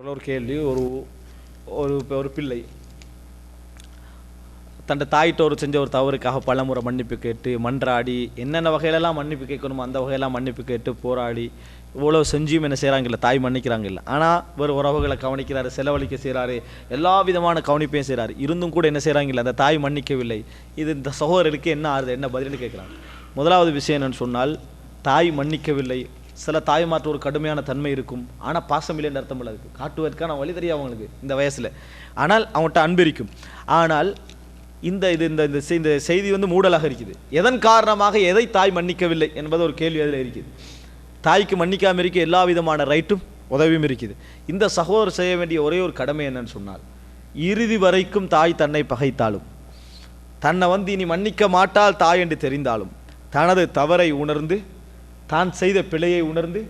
ஒரு கேள்வி ஒரு ஒரு ஒரு பிள்ளை. தன்னை தாயிட்ட ஒரு செஞ்ச ஒரு தவறுக்காக பலமுறை மன்னிப்பு கேட்டு மன்றாடி என்னென்ன வகையிலலாம் மன்னிப்பு கேட்கணுமோ அந்த வகையெல்லாம் மன்னிப்பு கேட்டு போராடி இவ்வளோ செஞ்சியும் என்ன செய்கிறாங்கில்ல தாய் மன்னிக்கிறாங்கில்ல. ஆனால் ஒரு உறவுகளை கவனிக்கிறாரு செலவழிக்க செய்கிறாரு எல்லா விதமான கவனிப்பையும் செய்கிறாரு இருந்தும் கூட என்ன செய்கிறாங்கில்ல அந்த தாய் மன்னிக்கவில்லை. இது இந்த சகோதரருக்கு என்ன ஆறுது என்ன பதில்னு கேட்குறாங்க முதலாவது விஷயம் என்னன்னு சொன்னால் தாய் மன்னிக்கவில்லை. சில தாய்மாற்ற ஒரு கடுமையான தன்மை இருக்கும். ஆனால் பாசம் இல்லைன்னு அர்த்தம் இல்லை அதுக்கு. காட்டுவதற்கான வழி தெரியும் அவங்களுக்கு இந்த வயசில். ஆனால் அவங்கள்ட்ட அன்பிரிக்கும் ஆனால் இந்த இது இந்த இந்த இந்த செய்தி வந்து மூடலாக இருக்குது. எதன் காரணமாக எதை தாய் மன்னிக்கவில்லை என்பது ஒரு கேள்வி அதில் இருக்குது. தாய்க்கு மன்னிக்காமல் இருக்க எல்லா விதமான ரைட்டும் உதவியும் இருக்குது. இந்த சகோதரர் செய்ய வேண்டிய ஒரே ஒரு கடமை என்னன்னு சொன்னால் இறுதி வரைக்கும் தாய் தன்னை பகைத்தாலும் தன்னை வந்து இனி மன்னிக்க மாட்டால் தாய் என்று தெரிந்தாலும் தனது தவறை உணர்ந்து தான் செய்த பிழையை உணர்ந்து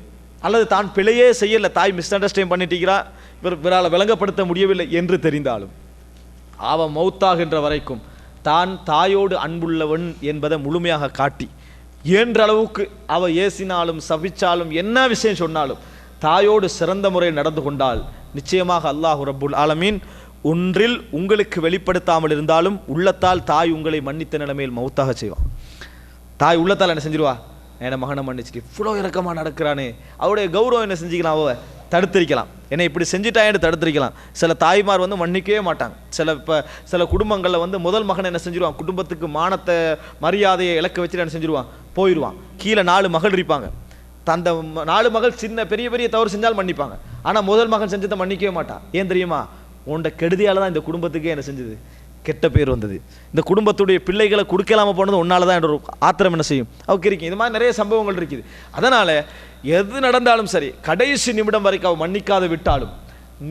அல்லது தான் பிழையே செய்யலை தாய் மிஸ் அண்டர்ஸ்டாண்ட் பண்ணிட்டீங்களா? இவர் இவரால் விளங்கப்படுத்த முடியவில்லை என்று தெரிந்தாலும். அவ மௌத்தாகின்ற வரைக்கும் தான் தாயோடு அன்புள்ளவன் என்பதை முழுமையாக காட்டி இயன்ற அளவுக்கு அவ ஏசினாலும் சபிச்சாலும் என்ன விஷயம் சொன்னாலும் தாயோடு சிறந்த முறையில் நடந்து கொண்டால் நிச்சயமாக அல்லாஹ் ரபுல் ஆலமீன் ஒன்றில் உங்களுக்கு வெளிப்படுத்தாமல் இருந்தாலும் உள்ளத்தால் தாய் உங்களை மன்னித்த நிலைமையில் மௌத்தாக செய்வான். தாய் உள்ளத்தால் என்ன செஞ்சிருவா? என்னை மகனை மன்னிச்சுட்டு இவ்வளோ இறக்கமாக நடக்கிறானே. அவருடைய கௌரவம் என்ன செஞ்சுக்கலாம் அவ தடுத்திருக்கலாம். என்னை இப்படி செஞ்சுட்டான்னு தடுத்திருக்கலாம். சில தாய்மார் வந்து மன்னிக்கவே மாட்டாங்க. சில இப்போ சில குடும்பங்களில் வந்து முதல் மகன் என்ன செஞ்சிருவான்? குடும்பத்துக்கு மானத்தை மரியாதையை இழக்க வச்சுட்டு என்ன செஞ்சிருவான்? போயிடுவான் கீழே நாலு மகள் இருப்பாங்க. தந்த நாலு மகள் சின்ன பெரிய பெரிய தவறு செஞ்சால் மன்னிப்பாங்க. ஆனால் முதல் மகன் செஞ்சதை மன்னிக்கவே மாட்டான். ஏன் தெரியுமா? உன்ட கெடுதியால் தான் இந்த குடும்பத்துக்கே என்ன செஞ்சது? கெட்ட பேர் வந்தது. இந்த குடும்பத்துடைய பிள்ளைகளை கொடுக்கலாமல் போனது உன்னால தான் என்ற ஆத்திரம் என்ன செய்யும்? அவருக்கு இருக்கு. இது மாதிரி நிறைய சம்பவங்கள் இருக்குது. அதனால் எது நடந்தாலும் சரி கடைசி நிமிடம் வரைக்கும் அவள் மன்னிக்காது விட்டாலும்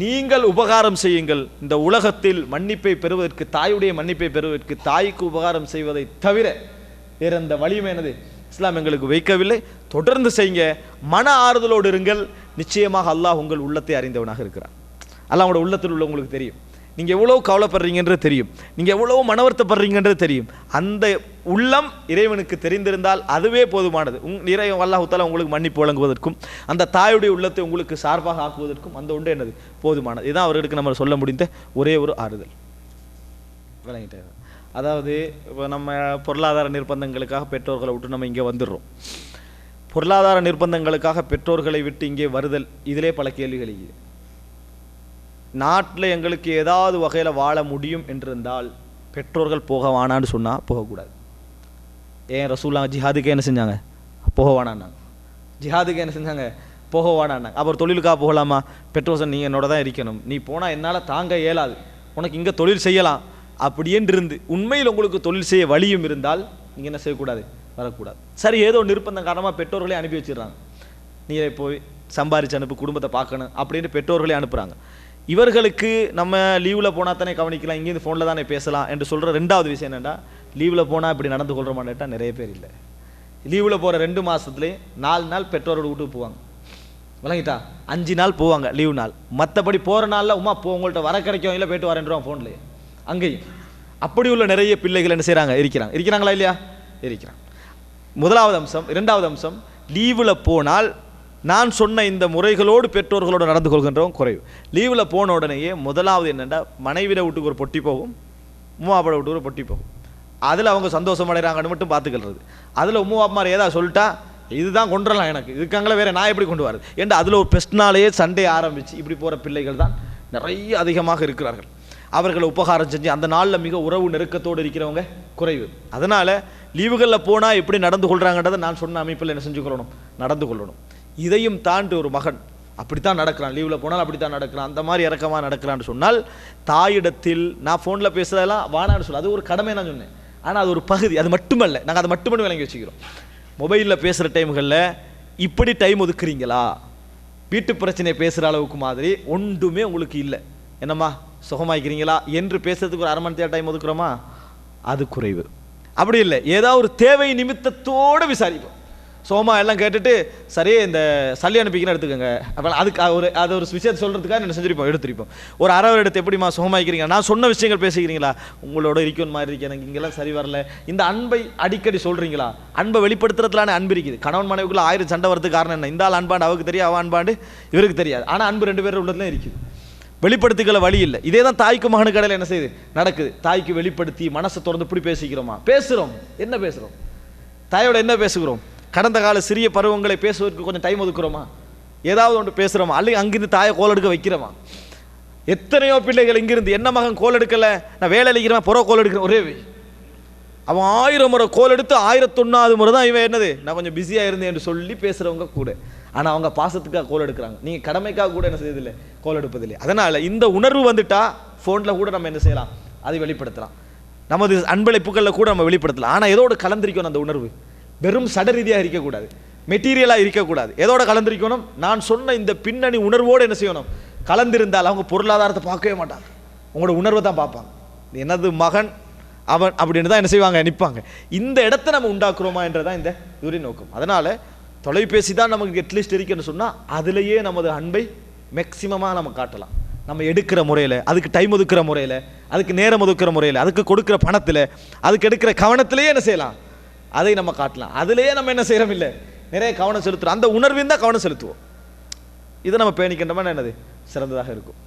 நீங்கள் உபகாரம் செய்யுங்கள். இந்த உலகத்தில் மன்னிப்பை பெறுவதற்கு தாயுடைய மன்னிப்பை பெறுவதற்கு தாய்க்கு உபகாரம் செய்வதை தவிர வேற எந்த வழியுமே இஸ்லாம் எங்களுக்கு வைக்கவில்லை. தொடர்ந்து செய்யுங்க. மன ஆறுதலோடு இருங்கள். நிச்சயமாக அல்லாஹ் உங்கள் உள்ளத்தை அறிந்தவனாக இருக்கிறான். அல்லாஹ் உங்களோட உள்ளத்தில் உள்ள உங்களுக்கு தெரியும். நீங்கள் எவ்வளோ கவலைப்படுறீங்கன்றது தெரியும். நீங்கள் எவ்வளோ மனவர்த்தப்படுறீங்கன்றது தெரியும். அந்த உள்ளம் இறைவனுக்கு தெரிந்திருந்தால் அதுவே போதுமானது. உங் இறைவன் அல்லாஹுத்தால உங்களுக்கு மன்னிப்பு வழங்குவதற்கும் அந்த தாயுடைய உள்ளத்தை உங்களுக்கு சார்பாக ஆக்குவதற்கும் அந்த ஒன்று என்னது? போதுமானது. இதுதான் அவர்களுக்கு நம்ம சொல்ல முடிந்த ஒரே ஒரு ஆறுதல். விளங்கிட்டேன். அதாவது இப்போ நம்ம பொருளாதார நிர்பந்தங்களுக்காக பெற்றோர்களை விட்டு நம்ம இங்கே வந்துடுறோம். பொருளாதார நிர்பந்தங்களுக்காக பெற்றோர்களை விட்டு இங்கே வருதல் இதிலே பல கேள்விகள் இருக்குது நாட்டில் எங்களுக்கு ஏதாவது வகையில் வாழ முடியும் என்றிருந்தால் பெற்றோர்கள் போக வேணான்னு சொன்னால் போகக்கூடாது. ஏன் ரசூல்லா ஜிஹாதுக்கே என்ன செஞ்சாங்க? போக வேணான்னாங்க ஜிஹாதுக்கு என்ன செஞ்சாங்க? போக வேணான்னாங்க அப்புறம் தொழிலுக்காக போகலாமா? பெற்றோர் சொன்ன, நீ என்னோட தான் இருக்கணும். நீ போனால் என்னால் தாங்க இயலாது. உனக்கு இங்கே தொழில் செய்யலாம். அப்படியென்று இருந்து உண்மையில் உங்களுக்கு தொழில் செய்ய வழியும் இருந்தால் நீங்கள் என்ன செய்யக்கூடாது? வரக்கூடாது. சரி ஏதோ நிர்பந்தம் காரணமாக பெற்றோர்களே அனுப்பி வச்சிடுறாங்க. நீரை போய் சம்பாரிச்சு அனுப்பு குடும்பத்தை பார்க்கணும். அப்படின்னு பெற்றோர்களே அனுப்புகிறாங்க இவர்களுக்கு நம்ம லீவில் போனால் தானே கவனிக்கலாம் இங்கேருந்து ஃபோனில் தானே பேசலாம் என்று சொல்கிற ரெண்டாவது விஷயம் என்னென்னா லீவில் போனால் இப்படி நடந்து கொள்கிறோமான்னு கேட்டால் நிறைய பேர் இல்லை. லீவில் போகிற ரெண்டு மாதத்துலேயே நாலு நாள் பெற்றோரோட வீட்டுக்கு போவாங்க. விளங்கிட்டா? அஞ்சு நாள் போவாங்க லீவு நாள். மற்றபடி போகிற நாளில் உமா போ உங்கள்கிட்ட வர கிடைக்கும் இல்லை போயிட்டு வரேன்றான் ஃபோன்லேயே அங்கேயும். அப்படி உள்ள நிறைய பிள்ளைகள் என்ன செய்கிறாங்க இருக்கிறாங்க. இருக்கிறாங்களா இல்லையா? இருக்கிறாங்க. முதலாவது அம்சம் இரண்டாவது அம்சம் லீவில் போனால் நான் சொன்ன இந்த முறைகளோடு பெற்றோர்களோடு நடந்து கொள்கின்றவன் குறைவு. லீவில் போன உடனேயே முதலாவது என்னென்னா மனைவிட வீட்டுக்கு ஒரு பொட்டி போகும் உமாப்பட வீட்டுக்கு ஒரு பொட்டி போகும். அதில் அவங்க சந்தோஷம் அடைகிறாங்கன்னு மட்டும் பார்த்துக்கிறது அதில் உம்மா ஏதாவது சொல்லிட்டா இதுதான் கொண்டுடலாம் எனக்கு. இதுக்காங்களே வேறு நான் எப்படி கொண்டு வரது? என்று அதில் ஒரு பெஸ்ட்னாலேயே சண்டே ஆரம்பித்து இப்படி போகிற பிள்ளைகள் தான் நிறைய அதிகமாக இருக்கிறார்கள். அவர்களை உபகாரம் செஞ்சு அந்த நாளில் மிக உறவு நெருக்கத்தோடு இருக்கிறவங்க குறைவு. அதனால் லீவுகளில் போனால் எப்படி நடந்து கொள்கிறாங்கன்றதை நான் சொன்ன அமைப்பில் என்ன செஞ்சு கொள்ளணும் நடந்து கொள்ளணும். இதையும் தாண்டி ஒரு மகன். அப்படித்தான் நடக்கிறான். லீவில் போனால் அப்படித்தான் நடக்கிறான். அந்த மாதிரி இறக்கமாக நடக்கிறான்னு சொன்னால் தாயிடத்தில் நான் ஃபோனில் பேசுறதெல்லாம் வானான்னு சொல்ல. அது ஒரு கடமை நான் சொன்னேன். ஆனால் அது ஒரு பகுதி. அது மட்டுமல்ல. நாங்கள் அதை மட்டுமே விளங்கி வச்சுக்கிறோம். மொபைலில் பேசுகிற டைம்களில் இப்படி டைம் ஒதுக்குறீங்களா? வீட்டு பிரச்சனையை பேசுகிற அளவுக்கு மாதிரி ஒன்றுமே உங்களுக்கு இல்லை. என்னம்மா? சுகமாய்க்கிறீங்களா? என்று பேசுறதுக்கு ஒரு அரை மணி நேரம் டைம் ஒதுக்குறோமா? அது குறைவு. அப்படி இல்லை. ஏதாவது ஒரு தேவை நிமித்தத்தோடு விசாரிப்போம். சோமா எல்லாம் கேட்டுட்டு சரி இந்த சல்லி அனுப்பிக்கணும் எடுத்துக்கோங்க. அப்போ அதுக்கு ஒரு அது ஒரு விஷயத்தை சொல்கிறதுக்காக என்ன செஞ்சிருப்போம்? எடுத்திருப்போம். ஒரு அறவர் எடுத்து எப்படிமா சோமாய்க்கிறீங்க நான் சொன்ன விஷயங்கள் பேசிக்கிறீங்களா? உங்களோட இருக்கணும் மாதிரி இருக்கு. எனக்கு இங்கெல்லாம் சரி வரல. இந்த அன்பை அடிக்கடி சொல்கிறீங்களா அன்பை வெளிப்படுத்துறதுலான அன்பு இருக்குது. கணவன் மனைவிக்குள்ள ஆயிரம் சண்டை வரதுக்கு காரணம் என்ன? இந்த ஆள் அன்பாண்டு அவருக்கு தெரியும் அவன் அன்பாண்டு இவருக்கு தெரியாது. ஆனால் அன்பு ரெண்டு பேரும் உள்ளதுலாம் இருக்குது. வெளிப்படுத்திக்கல வழி இல்லை. இதே தான் தாய்க்கு மகனு கடையில் என்ன செய்யுது? நடக்குது. தாய்க்கு வெளிப்படுத்தி மனசை திறந்து இப்படி பேசிக்கிறோமா? பேசுகிறோம் என்ன பேசுகிறோம் தாயோட என்ன பேசுகிறோம்? கடந்த கால சிறிய பருவங்களை பேசுவதற்கு கொஞ்சம் டைம் ஒதுக்குறோமா? ஏதாவது ஒன்று பேசுகிறோமா அல்லது அங்கிருந்து தாயை கோல் எடுக்க வைக்கிறோமா? எத்தனையோ பிள்ளைகள் இங்கிருந்து என்ன மகன் கோல் எடுக்கலை? நான் வேலை அளிக்கிறேன் புற கோல் எடுக்கிறேன் ஒரே அவன் ஆயிரம் முறை கோல் எடுத்து ஆயிரத்தொன்னாவது முறை தான் இவன் என்னது? நான் கொஞ்சம் பிஸியாக இருந்தேன் என்று சொல்லி பேசுகிறவங்க கூட. ஆனால் அவங்க பாசத்துக்காக கோல் எடுக்கிறாங்க. நீங்கள் கடமைக்காக கூட என்ன செய்யறதில்லை கோல் எடுப்பதில்லை. அதனால் இந்த உணர்வு வந்துட்டா ஃபோனில் கூட நம்ம என்ன செய்யலாம்? அதை வெளிப்படுத்தலாம். நமது அன்பளிப்புகளில் கூட நம்ம வெளிப்படுத்தலாம். ஆனால் எதோடு கலந்திருக்கணும் அந்த உணர்வு. வெறும் சடரீதியாக இருக்கக்கூடாது. மெட்டீரியலாக இருக்கக்கூடாது. எதோட கலந்திருக்கணும்? நான் சொன்ன இந்த பின்னணி உணர்வோடு என்ன செய்யணும்? கலந்திருந்தால் அவங்க பொருளாதாரத்தை பார்க்கவே மாட்டாங்க. உங்களோட உணர்வை தான் பார்ப்பாங்க. எனது மகன்? அவன் அப்படின்னு தான் என்ன செய்வாங்க? நிற்பாங்க இந்த இடத்த நம்ம உண்டாக்குறோமா என்றதான் இந்த இதுவரை நோக்கம். அதனால் தொலைபேசி தான் நமக்கு அட்லீஸ்ட் இருக்குன்னு சொன்னால் அதுலேயே நமது அன்பை மேக்சிமமாக நம்ம காட்டலாம். நம்ம எடுக்கிற முறையில் அதுக்கு டைம் ஒதுக்குற முறையில் அதுக்கு நேரம் ஒதுக்கிற முறையில் அதுக்கு கொடுக்குற பணத்தில் அதுக்கு எடுக்கிற கவனத்திலேயே என்ன செய்யலாம்? அதை நம்ம காட்டலாம். அதுலேயே நம்ம என்ன செய்கிறோம் இல்லை? நிறைய கவனம் செலுத்துகிறோம் அந்த உணர்வின் தான் கவனம் செலுத்துவோம். இதை நம்ம பேணிக்கின்றோமா என்னது? சிறந்ததாக இருக்கும்.